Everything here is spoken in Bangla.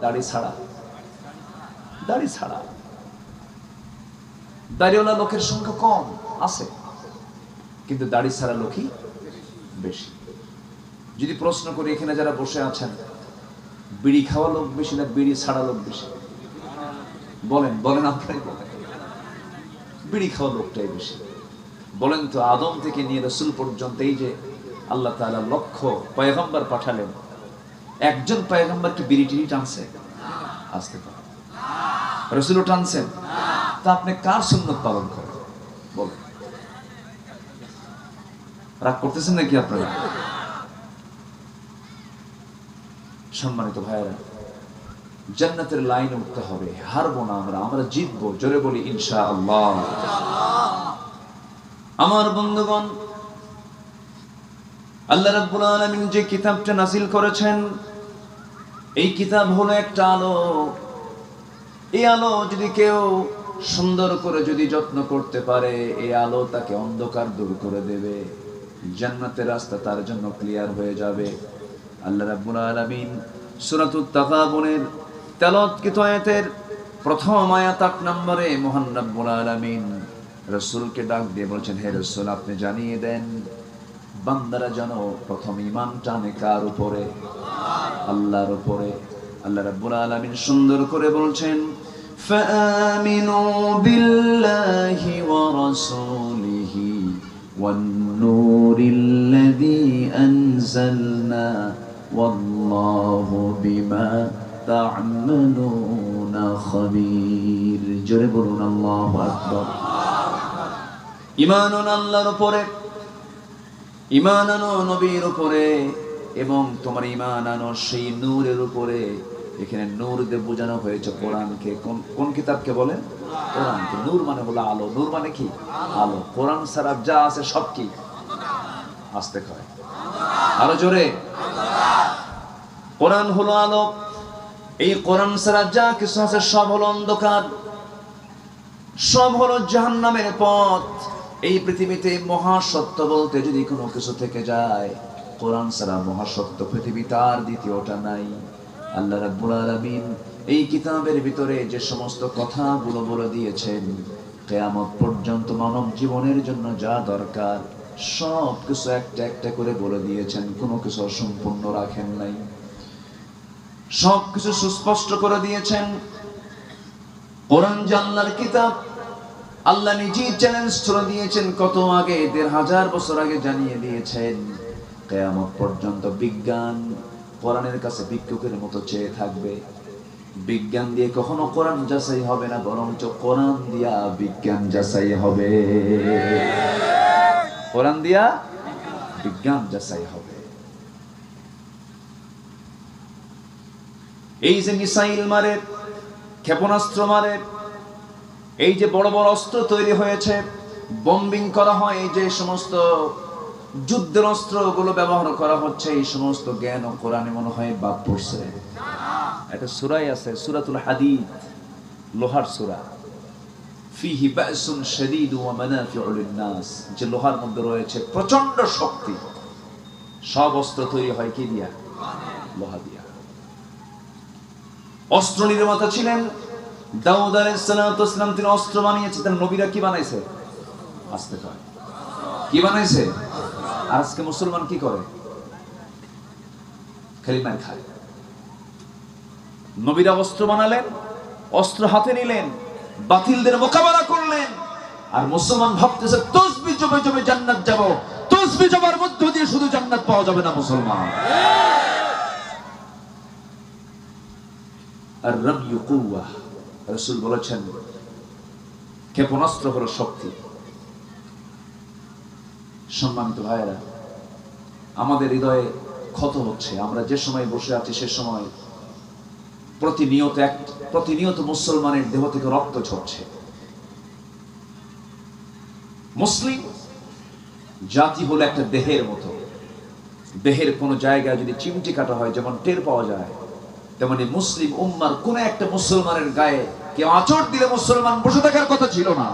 দাড়ি ছাড়া। দাড়ি ছাড়া। দাড়িওয়ালা লোকের সংখ্যা কম, আছে। কিন্তু দাড়ি ছাড়া লোকই বেশি। যদি প্রশ্ন করি, এখানে যারা বসে আছেন, বিড়ি খাওয়া লোক বেশি না বিড়ি ছাড়া লোক বেশি? বলেন বলেন বলেন। বিড়ি খাওয়া লোকটাই বেশি। বলেন তো, আদম থেকে নিয়ে রসুল পর্যন্ত এই যে আল্লাহ তাআলা লক্ষ পয়গম্বর পাঠালেন একজন পয়গম্বর কি টানছে? আসতে পারে রসুলও টানছেন। তা আপনি কার সুন্নত পালন করেন? বলেন। রাগ করতেছেন নাকি আপনারা? সম্মানিত ভাইয়েরা, জান্নাতের লাইনে উঠতে হবে। হারবো না আমরা আমরা জিতবো। জোরে বলি ইনশা আল্লাহ আমার বন্ধুগণ আল্লাহ রাব্বুল আলামিন যে কিতাবটা নাজিল করেছেন, এই কিতাব হলো একটা আলো। এই আলো যদি কেউ সুন্দর করে যদি যত্ন করতে পারে, এই আলো তাকে অন্ধকার দূর করে দেবে। জান্নাতের রাস্তা তার জন্য ক্লিয়ার হয়ে যাবে। আল্লাহ রাব্বুল আলামিন সূরাতুত তাকাবুনের তেলাওয়াতকৃত আয়াতের প্রথম আয়াত আট নম্বরে মহান রাব্বুল আলামিন রাসূলকে ডাক দিয়ে বলছেন, হে রাসূল, আপনি জানিয়ে দেন বান্দারা যেন প্রথম ঈমান টানে কার উপরে আল্লাহর উপরে আল্লাহ রাব্বুল আলামিন সুন্দর করে বলছেন فآمنوا بالله ورسوله والنور الذي أنزلنا والله بما تعملون خبير জোরে বলুন আল্লাহু আকবার ঈমান আল্লাহর উপরে ঈমান আনো নবীর উপরে এবং তোমার ঈমান আনো সেই নূরের উপরে। এখানে নূর দিয়ে বোঝানো হয়েছে কোরআনকে। কোন কোন কিতাবকে বলেন কোরআনকে। নূর মানে হলো আলো। নূর মানে কি? আলো। কোরআন ছাড়া যা আছে সব কি? আসতে কয় আরও জোরে। কোরআন হলো আলো। এই কোরআন ছাড়া যা কিছু আছে সব হলো অন্ধকার। সব হলো জাহান্নামের পথ। এই পৃথিবীতে মহাসত্য বলতে যদি কোনো কিছু থেকে যায়, কোরআন ছাড়া মহাসত্য পৃথিবী তার দ্বিতীয়টা নাই। আল্লাহ রাব্বুল আলামিন এই কিতাবের ভিতরে যে সমস্ত কথাগুলো বলে দিয়েছেন, কেয়ামত পর্যন্ত মানব জীবনের জন্য যা দরকার, সব কিছু একটা একটা করে বলে দিয়েছেন, কোনো কিছু অসম্পূর্ণ রাখেন নাই। সব কিছু সুস্পষ্ট করে দিয়েছেন। কোরআন জানলার কিতাব আল্লাহ নিজেই চ্যালেঞ্জ ছড়ে দিয়েছেন কত আগে, দেড় হাজার বছর আগে জানিয়ে দিয়েছেন। কেয়ামত পর্যন্ত বিজ্ঞান কোরআনের কাছে ভিক্ষুকের মতো চেয়ে থাকবে। বিজ্ঞান দিয়ে কখনো কোরআন যাচাই হবে না, বরঞ্চ কোরআন দিয়া বিজ্ঞান যাচাই হবে। কোরআন দিয়া বিজ্ঞান যাচাই হবে। এই যে মিসাইল মারে, ক্ষেপণাস্ত্র মারে এই যে বড় বড় অস্ত্র তৈরি হয়েছে বম্বিং করা হয়, এই যে সমস্ত যুদ্ধের অস্ত্রগুলো ব্যবহার করা হচ্ছে, এই সমস্ত জ্ঞান ও কোরআনে মনে হয় বাদ পড়ছে। একটা সুরাই আছে, সুরাতুল হাদিদ, লোহার সুরা। ফিহি বাসুন শাদীদ ওয়া মানাফিউ লিন-নাস, যে লোহার মধ্যে রয়েছে প্রচণ্ড শক্তি। সব অস্ত্র তৈরি হয় কি দিয়া? লোহা দিয়া। অস্ত্র নির্মাতা ছিলেন দাউদ আলাইহিসসালাম তিনি অস্ত্র বানিয়েছে, তার নবীরা কি বানাইছে? আসতে কি বানাইছে? আজকে মুসলমান কি করে? খালি মার খায়। নবীরা অস্ত্র বানালেন, অস্ত্র হাতে নিলেন, বাতিলদের মোকাবেলা করলেন, আর মুসলমান ভাবতেছে, তসবি জমে জমে জান্নাত যাব। তসবি জমার মধ্য দিয়ে শুধু জান্নাত পাওয়া যাবে না মুসলমান। আর রবি কুয়া রসুল বলেছেন, ক্ষেপণাস্ত্র হলো শক্তি। সম্মানিত ভাইয়েরা, আমাদের হৃদয়ে ক্ষত হচ্ছে। আমরা যে সময় বসে আছি সে সময় প্রতিনিয়ত এক প্রতিনিয়ত মুসলমানের দেহ থেকে রক্ত ঝরছে। মুসলিম জাতি হলো একটা দেহের মতো। দেহের কোনো জায়গায় যদি চিমটি কাটা হয়, যেমন টের পাওয়া যায় তেমনি মুসলিম উম্মার কোন একটা মুসলমানের গায়ে কেউ আচর দিলে মুসলমান বসে থাকার কথা ছিল না।